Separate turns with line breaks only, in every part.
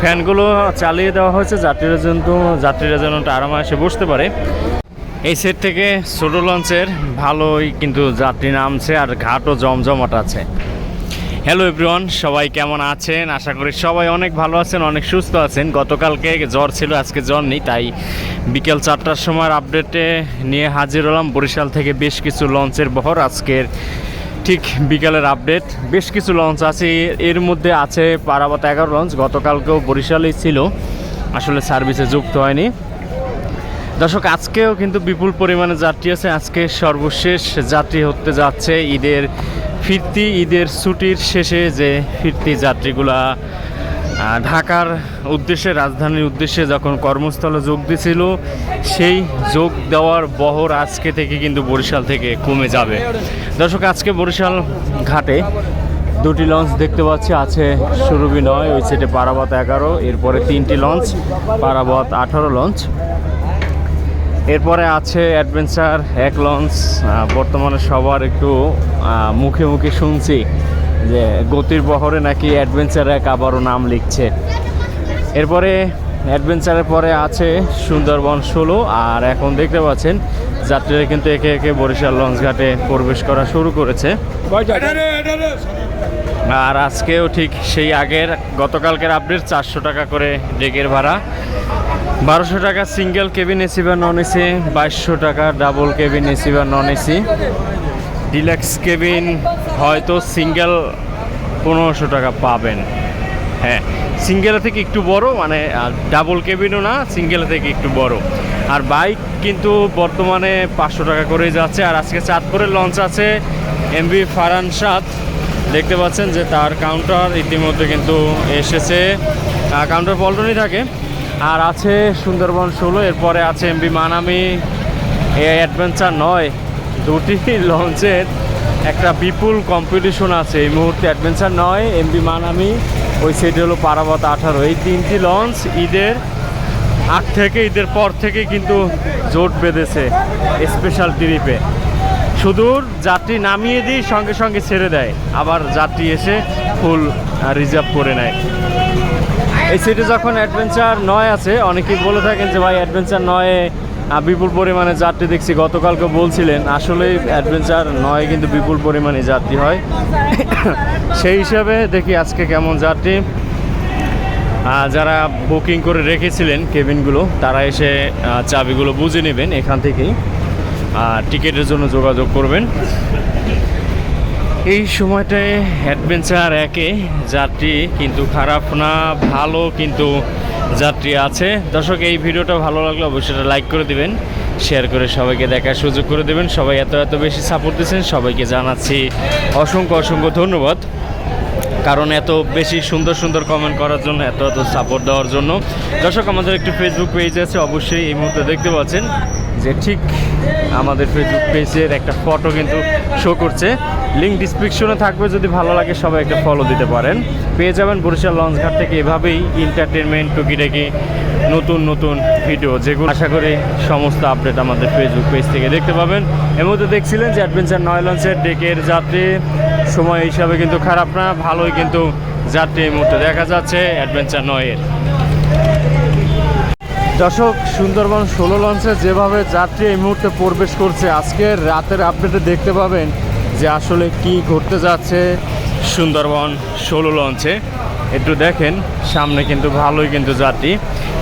ফ্যানগুলো চালিয়ে দেওয়া হয়েছে। যাত্রীরা যেন যাত্রীরা যেন একটু আরামে এসে বসতে পারে। এই সেট থেকে ছোট লঞ্চের ভালোই কিন্তু যাত্রী নামছে আর ঘাটও জমজমাট আছে। হ্যালো এভরিওয়ান সবাই কেমন আছেন? আশা করি সবাই অনেক ভালো আছেন, অনেক সুস্থ আছেন। গতকালকে জ্বর ছিল, আজকে জ্বর নেই, তাই বিকেল চারটার সময় আপডেটে নিয়ে হাজির হলাম। বরিশাল থেকে বেশ কিছু লঞ্চের বহর আজকের ঠিক বিকালের আপডেট বেশ কিছু লঞ্চ আছে। এর মধ্যে আছে পারাবাত এগারো লঞ্চ গতকালকেও বরিশালেই ছিল। আসলে সার্ভিসে যুক্ত হয়নি। দর্শক, আজকেও কিন্তু বিপুল পরিমাণে যাত্রী আছে। আজকে সর্বশেষ যাত্রী হতে যাচ্ছে ঈদের ফিরতি, ঈদের ছুটির শেষে যে ফিরতি যাত্রীগুলা ঢাকার উদ্দেশ্যে, রাজধানীর উদ্দেশ্যে যখন কর্মস্থলে যোগ দিয়েছিল সেই যোগ দেওয়ার বহর আজকে থেকে কিন্তু বরিশাল থেকে কমে যাবে। দর্শক, আজকে বরিশাল ঘাটে দুটি লঞ্চ দেখতে পাচ্ছি। আছে সুরভি নয়, ওই সেটে পারাবত এগারো, এরপরে তিনটি লঞ্চ, পারাবত আঠারো লঞ্চ। এরপরে আছে অ্যাডভেঞ্চার এক লঞ্চ। বর্তমানে সবার একটু মুখে মুখে শুনছি। যে গতির বহরে নাকি অ্যাডভেঞ্চার এক আবারও নাম লিখছে। এরপরে অ্যাডভেঞ্চারের পরে আছে সুন্দরবন ষোলো, আর এখন দেখতে পাচ্ছেন যাত্রীরা কিন্তু একে একে বরিশাল লঞ্চ ঘাটে প্রবেশ করা শুরু করেছে। আর আজকেও ঠিক সেই আগের গতকালকের আপডেট চারশো টাকা করে ডেকের ভাড়া। বারোশো টাকা সিঙ্গেল কেবিন এসি বা নন এসি বাইশশো টাকা ডাবল কেবিন এসি বা নন এসি ডিলাক্স কেবিন হয়তো সিঙ্গেল পনেরোশো টাকা পাবেন। হ্যাঁ সিঙ্গেল থেকে একটু বড় মানে ডাবল কেবিনও না সিঙ্গেল থেকে একটু বড়। আর বাইক কিন্তু বর্তমানে পাঁচশো টাকা করেই যাচ্ছে, আর আজকে চাঁদপুরের লঞ্চ আছে এমবি ফারান সাত দেখতে পাচ্ছেন যে তার কাউন্টার ইতিমধ্যে কিন্তু এসেছে। কাউন্টার পল্টনই থাকে। আর আছে সুন্দরবন ষোলো, এরপরে আছে এমবি মানামি, এ অ্যাডভেঞ্চার নয়। দুটি লঞ্চের একটা বিপুল কম্পিটিশন আছে। এই মুহূর্তে অ্যাডভেঞ্চার নয় এমবি মানামি, ওই সাইডে হলো পারাবত আঠারো। এই তিনটি লঞ্চ ঈদের আগ থেকে, ঈদের পর থেকে কিন্তু জোট বেঁধেছে স্পেশাল ট্রিপে সুদূর যাত্রী নামিয়ে দিয়ে সঙ্গে সঙ্গে ছেড়ে দেয়। আবার যাত্রী এসে ফুল রিজার্ভ করে নেয়। এই সিটে যখন অ্যাডভেঞ্চার নয় আছে, অনেকেই বলে থাকেন যে ভাই অ্যাডভেঞ্চার নয়ে বিপুল পরিমাণে যাত্রী দেখছি। গতকালকে বলছিলেন আসলেই অ্যাডভেঞ্চার নয়, কিন্তু বিপুল পরিমাণে যাত্রী হয়। সেই হিসাবে দেখি আজকে কেমন যাত্রী। যারা বুকিং করে রেখেছিলেন কেবিনগুলো, তারা এসে চাবিগুলো বুঝে নেবেন এখান থেকেই। টিকিটের জন্য যোগাযোগ করবেন। এই সময়টায় অ্যাডভেঞ্চার একে, যাত্রী কিন্তু খারাপ না, ভালো কিন্তু যাত্রী আছে। দর্শক, এই ভিডিওটা ভালো লাগলে অবশ্যই লাইক করে দিবেন শেয়ার করে সবাইকে দেখার সুযোগ করে দেবেন। সবাই এত এত বেশি সাপোর্ট দিচ্ছেন সবাইকে জানাচ্ছি অসংখ্য অসংখ্য ধন্যবাদ। কারণ এত বেশি সুন্দর সুন্দর কমেন্ট করার জন্য, এত এত সাপোর্ট দেওয়ার জন্য। দর্শক, আমাদের একটি ফেসবুক পেজ আছে, অবশ্যই এই মুহূর্তে দেখতে পাচ্ছেন যে ঠিক আমাদের ফেসবুক পেজের একটা ফটো কিন্তু শো করছে। লিঙ্ক ডিসক্রিপশনে থাকবে, যদি ভালো লাগে সবাই একটা ফলো দিতে পারেন। পেয়ে যাবেন বরিশাল লঞ্চঘাট থেকে এভাবেই এন্টারটেনমেন্ট টুকিটাকি নতুন নতুন ভিডিও যেগুলো আশা করি সমস্ত আপডেট আমাদের ফেসবুক পেজ থেকে দেখতে পাবেন। এর মধ্যে দেখছিলেন যে অ্যাডভেঞ্চার নয় লঞ্চের ডেকের যাত্রী। সময় হিসাবে কিন্তু খারাপ না, ভালোই কিন্তু যাত্রী এই মুহূর্তে দেখা যাচ্ছে অ্যাডভেঞ্চার নয়ের। দর্শক, সুন্দরবন ষোলো লঞ্চে যেভাবে যাত্রী এই মুহূর্তে প্রবেশ করছে আজকের রাতের আপডেটে দেখতে পাবেন যে আসলে কি ঘটতে যাচ্ছে সুন্দরবন ষোলো লঞ্চে একটু দেখেন সামনে কিন্তু ভালোই কিন্তু যাত্রী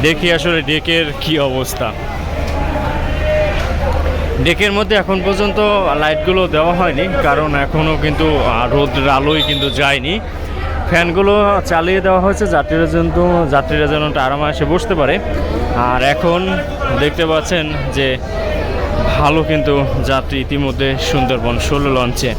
দেখি আসলে ডেকের কি অবস্থা। ডেকের মধ্যে এখন পর্যন্ত লাইটগুলো দেওয়া হয়নি কারণ এখনও কিন্তু আহ, রোদ্রের আলোই কিন্তু যায়নি। ফ্যানগুলো চালিয়ে দেওয়া হয়েছে যাত্রীরা যেন যাত্রীরা যেন একটু আরামে এসে বসতে পারে। আর এখন দেখতে পাচ্ছেন যে ভালো কিন্তু যাত্রী ইতিমধ্যে সুন্দরবন ষোলো লঞ্চে।